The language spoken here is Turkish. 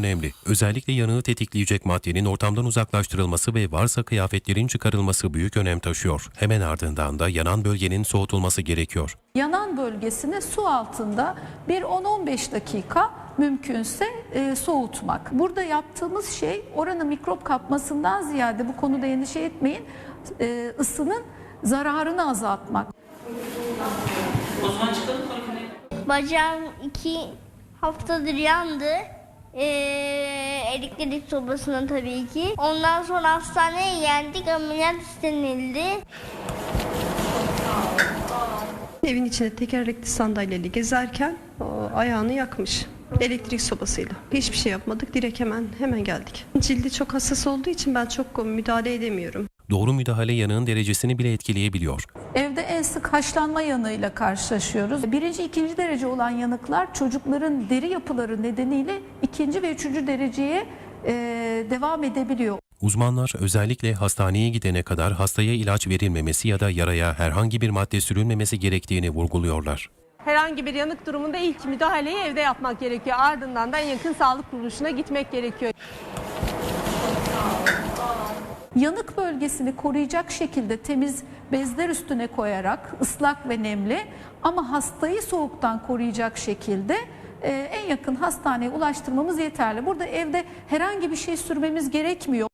önemli. Özellikle yanığı tetikleyecek maddenin ortamdan uzaklaştırılması ve varsa kıyafetlerin çıkarılması büyük önem taşıyor. Hemen ardından da yanan bölgenin soğutulması gerekiyor. Yanan bölgesini su altında bir 10-15 dakika mümkünse e, soğutmak. Burada yaptığımız şey oranın mikrop kapmasından ziyade bu konuda endişe etmeyin e, ısının zararını azaltmak. Bacağım iki haftadır yandı. Elektrik sobasına tabii ki. Ondan sonra hastaneye geldik. Ameliyat istenildi. Evin içinde tekerlekli sandalyeli gezerken o, ayağını yakmış. Elektrik sobasıyla. Hiçbir şey yapmadık. Direkt hemen hemen geldik. Cildi çok hassas olduğu için ben çok müdahale edemiyorum. Doğru müdahale yanığın derecesini bile etkileyebiliyor. Evde en sık haşlanma yanığıyla karşılaşıyoruz. Birinci, ikinci derece olan yanıklar çocukların deri yapıları nedeniyle ikinci ve üçüncü dereceye e, devam edebiliyor. Uzmanlar özellikle hastaneye gidene kadar hastaya ilaç verilmemesi ya da yaraya herhangi bir madde sürülmemesi gerektiğini vurguluyorlar. Herhangi bir yanık durumunda ilk müdahaleyi evde yapmak gerekiyor. Ardından da en yakın sağlık kuruluşuna gitmek gerekiyor. Yanık bölgesini koruyacak şekilde temiz bezler üstüne koyarak ıslak ve nemli ama hastayı soğuktan koruyacak şekilde e, en yakın hastaneye ulaştırmamız yeterli. Burada evde herhangi bir şey sürmemiz gerekmiyor.